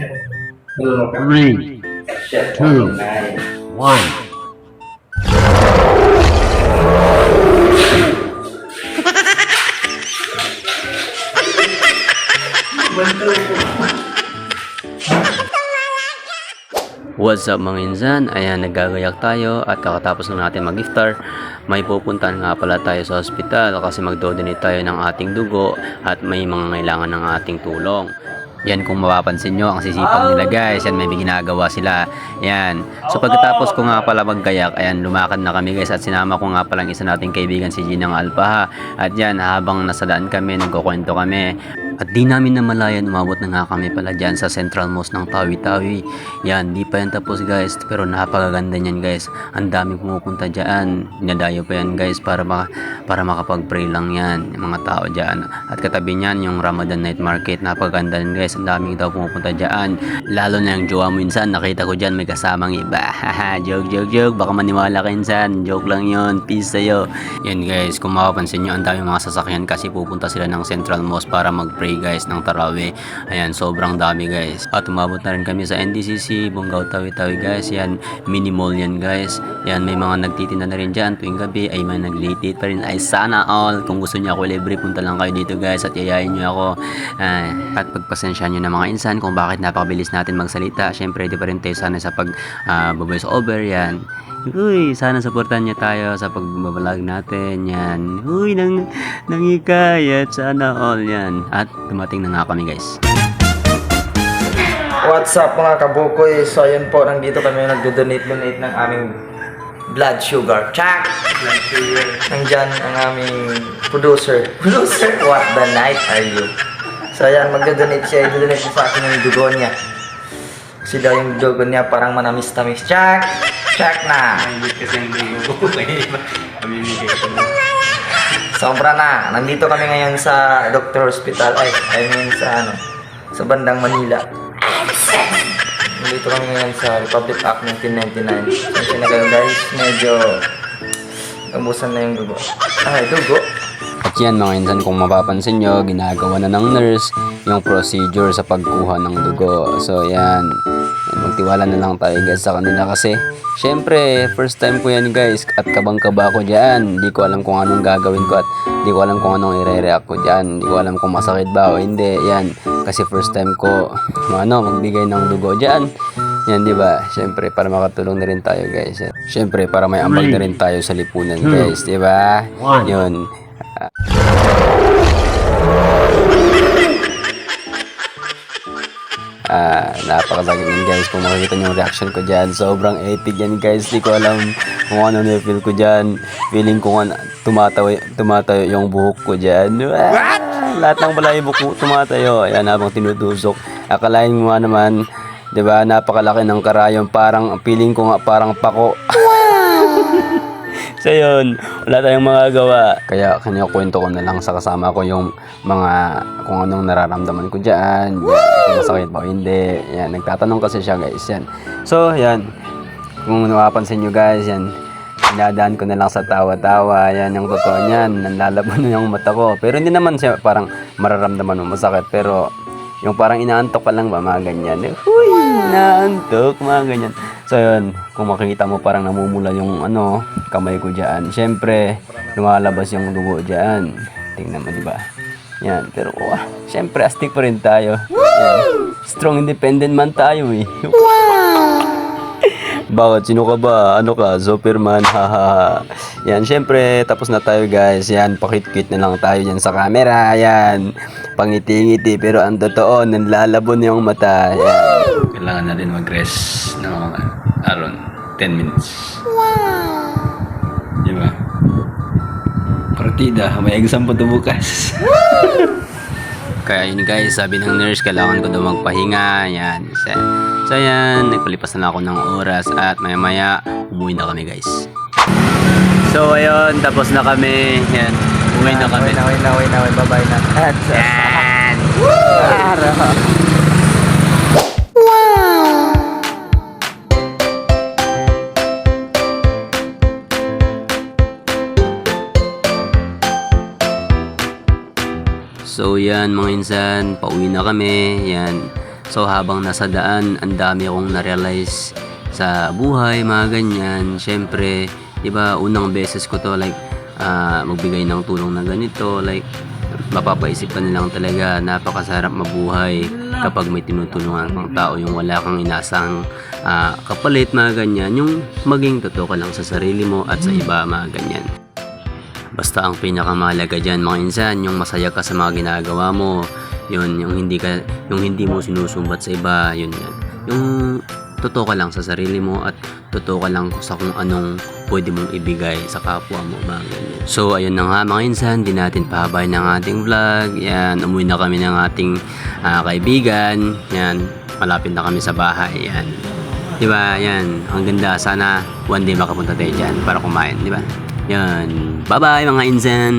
three, two, one. What's up mga insan? Ayan, nagagayak tayo at kakatapos na natin mag-iftar, may pupuntahan nga pala tayo sa ospital kasi mag-donate tayo ng ating dugo at may mga kailangan ng ating tulong. Yan kung mapapansin nyo, ang sisipag nila guys. Yan, may ginagawa sila. Yan. So pagkatapos ko nga pala maggayak, ayan, lumakad na kami guys at sinama ko nga pala ang isa nating kaibigan si Ginang Alpaha. At yan, habang nasa daan kami, nagkukwento kami. At di namin namalayan, umabot na nga kami pala dyan sa Central Mosque ng Tawi-Tawi. Yan, di pa yan tapos guys, pero napakaganda niyan guys. Ang dami pumupunta dyan. Dinadayo pa yan guys para, maka, para makapag-pray lang yan, yung mga tao dyan. At katabi niyan, yung Ramadan Night Market, napakaganda yan guys. Ang daming daw pumupunta dyan. Lalo na yung jowa mo insan, nakita ko dyan, may kasamang iba. Haha, joke, joke, joke. Baka maniwala ka insan. Joke lang yon Peace sa'yo. Yan guys, kung mapapansin nyo, ang daming mga sasakyan kasi pupunta sila ng Central Mosque para mag-pray guys ng Tarawih. Ayan, sobrang dami guys. At umabot na rin kami sa NDCC, Bungaw Tawi-Tawi guys. Yan, mini mall yan guys. Yan, may mga nagtitinda na rin dyan tuwing gabi. Ay, may naglitit pa rin. Ay, sana all. Kung gusto niyo ako libre, punta lang kayo dito guys at yayain niyo ako. Ay, at pagpasensya niyo na mga insan kung bakit napakabilis natin magsalita. Syempre, di pa rin tayo sana sa pag uh, over yan. Uy, sana supportan niyo tayo sa pagbabalag natin. Yan. Uy, nang nangikayat. Sana all yan. At dumating na nga kami guys. What's up mga kabukoy? So ayun po, nandito kami nagdo-donate-donate ng aming blood sugar. Chak! Blood sugar. Nandyan ang aming producer. Producer? What the night are you? So ayan, magdo-donate siya. I-donate niya sa akin yung dugo niya. Kasi daw yung dugo niya parang manamis-tamis. Chak! Chak na! Sobra na. Nandito kami ngayon sa Doctor Hospital. Ay, I mean sa ano, sa bandang Manila. Nandito kami ngayon sa Republic Act 1999. Kasi na kayo guys, medyo ubusan na yung dugo. Ay, dugo. At yan mga insan kung mapapansin nyo, ginagawa na ng nurse yung procedure sa pagkuha ng dugo. So yan magtiwala na lang tayo guys sa kanila kasi syempre first time ko yan guys at kabang-kaba ko dyan. Hindi ko alam kung anong gagawin ko at hindi ko alam kung anong i-react ko dyan. Hindi ko alam kung masakit ba o hindi. Yan, kasi first time ko ano, magbigay ng dugo dyan. Yan, di ba? Siyempre, para makatulong na rin tayo, guys. Siyempre, para may ambag na rin tayo sa lipunan, guys. Di ba? Yun. Ah, napakasakit yan guys kung makikita niyo yung reaction ko dyan. Sobrang epic yan guys. Di ko alam kung ano na feel ko dyan. Feeling ko nga tumatayo, tumatayo yung buhok ko dyan. Ah, lahat ng buhok ko tumatayo. Ayan, habang tinutusok. Akalain mo nga naman, ba, napakalaki ng karayom. Parang, feeling ko nga parang pako. So yun, wala tayong magagawa. Kaya kanya kwento ko na lang sa kasama ko yung mga kung anong nararamdaman ko dyan. Yan, kung masakit ba o hindi. Yan, nagtatanong kasi siya guys. Yan. So yan, kung napapansin nyo guys, yan. Dinadaan ko na lang sa tawa-tawa. Yan yung totoo niyan. Nanlalabo na yung mata ko. Pero hindi naman siya parang mararamdaman mo masakit. Pero yung parang inaantok ka lang ba, mga ganyan. Huy, inaantok, mga ganyan. So yun, kung makikita mo parang namumula yung ano, kamay ko dyan. Siyempre, lumalabas yung dugo dyan. Tingnan mo, di ba? Yan, pero wah, siyempre astig pa rin tayo. Yan. Strong independent man tayo eh. Bakit? Sino ka ba? Ano ka? Superman? Haha. Yan, syempre, tapos na tayo guys. Yan, pakit-kit na lang tayo dyan sa camera. Yan, pangiti-ngiti. Pero ang totoo, nanlalabon yung mata. Yan. Kailangan na rin mag-rest ng aron 10 minutes. Wow! Di ba? Partida, may exam pa to bukas. Kaya yun guys, sabi ng nurse, kailangan ko daw magpahinga. Yan. So, so yan, nagpalipas na ako ng oras at maya maya, umuwi na kami guys. So ayun, tapos na kami. Yan, umuwi na kami. Naway, naway, naway, babay na. At, Yan! Araw. So yan mga insan, pauwi na kami. Yan. So habang nasa daan, ang dami akong na-realize sa buhay, mga ganyan. Siyempre, di ba, unang beses ko to like ah, magbigay ng tulong na ganito, like mapapaisip ka nilang talaga napakasarap mabuhay kapag may tinutulungan kang tao yung wala kang inasang ah, kapalit mga ganyan yung maging totoo ka lang sa sarili mo at sa iba mga ganyan Basta ang pinakamahalaga diyan mga insan, yung masaya ka sa mga ginagawa mo. Yun, yung hindi ka yung hindi mo sinusumbat sa iba, yun yan. Yung totoo ka lang sa sarili mo at totoo ka lang sa kung anong pwede mong ibigay sa kapwa mo mga ganyan. So ayun na nga mga insan, di natin pahabayin ng ating vlog. Yan, umuwi na kami ng ating ah, kaibigan. Yan, malapit na kami sa bahay. Yan. Di ba? Yan. Ang ganda. Sana one day makapunta tayo dyan para kumain. Di ba? Yan. Bye-bye mga insan.